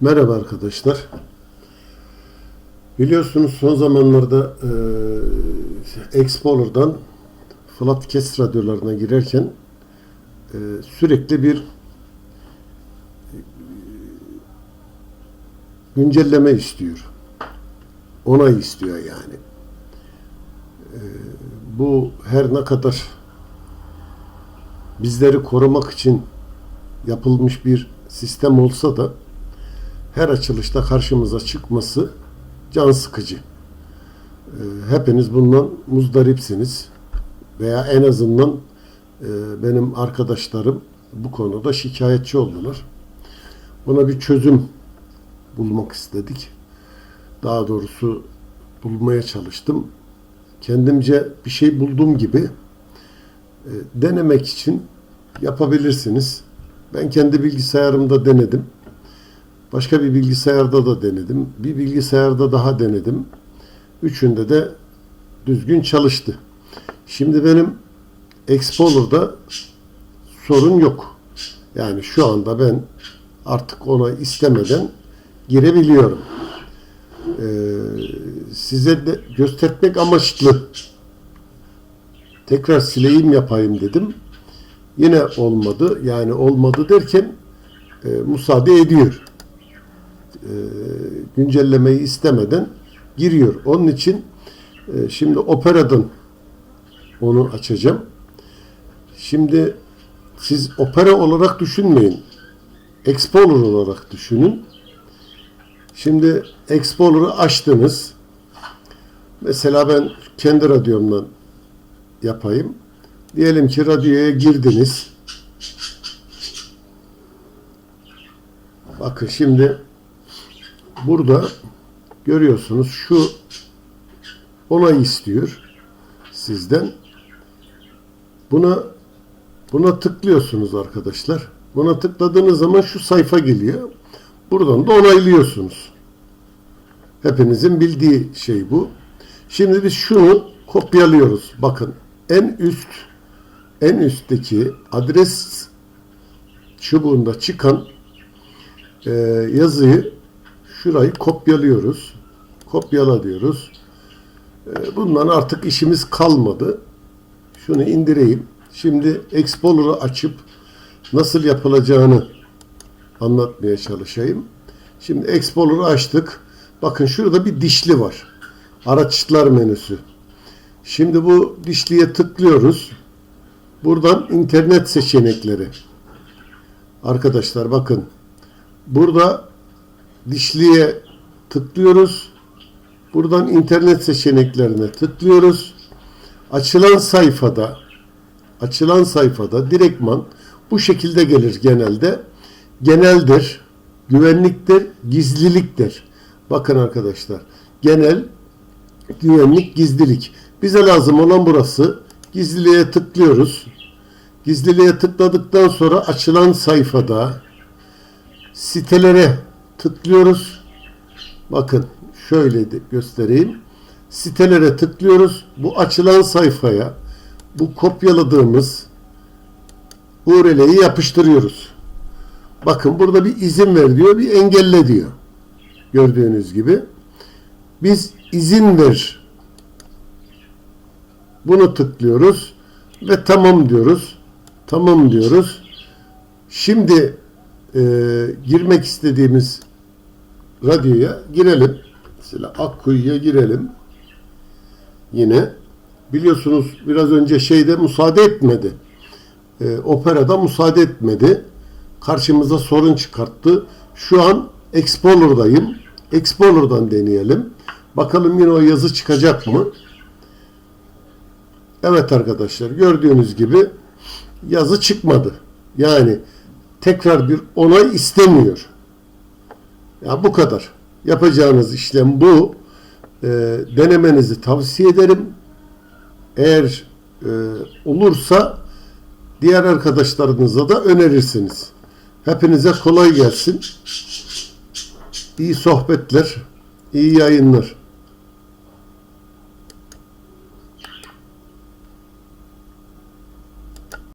Merhaba arkadaşlar. Biliyorsunuz son zamanlarda e, Explorer'dan Flatcast radyolarına girerken e, sürekli bir e, güncelleme istiyor. Onay istiyor yani. E, bu her ne kadar bizleri korumak için yapılmış bir sistem olsa da her açılışta karşımıza çıkması can sıkıcı. Ee, Hepiniz bundan muzdaripsiniz veya en azından e, benim arkadaşlarım bu konuda şikayetçi oldular. Buna bir çözüm bulmak istedik. Daha doğrusu bulmaya çalıştım. Kendimce bir şey bulduğum gibi e, denemek için yapabilirsiniz. Ben kendi bilgisayarımda denedim. Başka bir bilgisayarda da denedim. Bir bilgisayarda daha denedim. Üçünde de düzgün çalıştı. Şimdi benim Explorer'da sorun yok. Yani şu anda ben artık ona istemeden girebiliyorum. Ee, size de göstermek amaçlı tekrar sileyim yapayım dedim. Yine olmadı. Yani olmadı derken e, müsaade ediyor e, güncellemeyi istemeden giriyor. Onun için e, şimdi Opera'dan onu açacağım. Şimdi siz Opera olarak düşünmeyin. Explorer olarak düşünün. Şimdi Explorer'ı açtınız. Mesela ben kendi radyomdan yapayım. Diyelim ki radyoya girdiniz. Bakın şimdi burada görüyorsunuz şu onay istiyor sizden. Buna buna tıklıyorsunuz arkadaşlar. Buna tıkladığınız zaman şu sayfa geliyor. Buradan da onaylıyorsunuz. Hepinizin bildiği şey bu. Şimdi biz şunu kopyalıyoruz. Bakın en üst en üstteki adres çubuğunda çıkan e, yazıyı şurayı kopyalıyoruz. Kopyala diyoruz. E, bundan artık işimiz kalmadı. Şunu indireyim. Şimdi Explorer'ı açıp nasıl yapılacağını anlatmaya çalışayım. Şimdi Explorer'ı açtık. Bakın şurada bir dişli var. Araçlar menüsü. Şimdi bu dişliye tıklıyoruz. Buradan internet seçenekleri. Arkadaşlar bakın. Burada dişliye tıklıyoruz. Buradan internet seçeneklerine tıklıyoruz. Açılan sayfada açılan sayfada direktman bu şekilde gelir genelde. Geneldir, güvenliktir, gizliliktir. Bakın arkadaşlar. Genel, güvenlik, gizlilik. Bize lazım olan burası. Gizliliğe tıklıyoruz. Gizliliğe tıkladıktan sonra açılan sayfada sitelere tıklıyoruz. Bakın şöyle de göstereyim. Sitelere tıklıyoruz. Bu açılan sayfaya bu kopyaladığımız URL'yi yapıştırıyoruz. Bakın burada bir izin ver diyor, bir engelle diyor. Gördüğünüz gibi. Biz izin ver. Bunu tıklıyoruz ve tamam diyoruz. Tamam diyoruz. Şimdi e, girmek istediğimiz radyoya girelim. Mesela Akkuyu'ya girelim. Yine biliyorsunuz biraz önce şeyde müsaade etmedi. E, operada müsaade etmedi. Karşımıza sorun çıkarttı. Şu an Explorer'dayım. Explorer'dan deneyelim. Bakalım yine o yazı çıkacak mı? Evet arkadaşlar gördüğünüz gibi yazı çıkmadı. Yani tekrar bir onay istemiyor. Ya bu kadar. Yapacağınız işlem bu. E, denemenizi tavsiye ederim. Eğer e, olursa diğer arkadaşlarınıza da önerirsiniz. Hepinize kolay gelsin. İyi sohbetler, iyi yayınlar.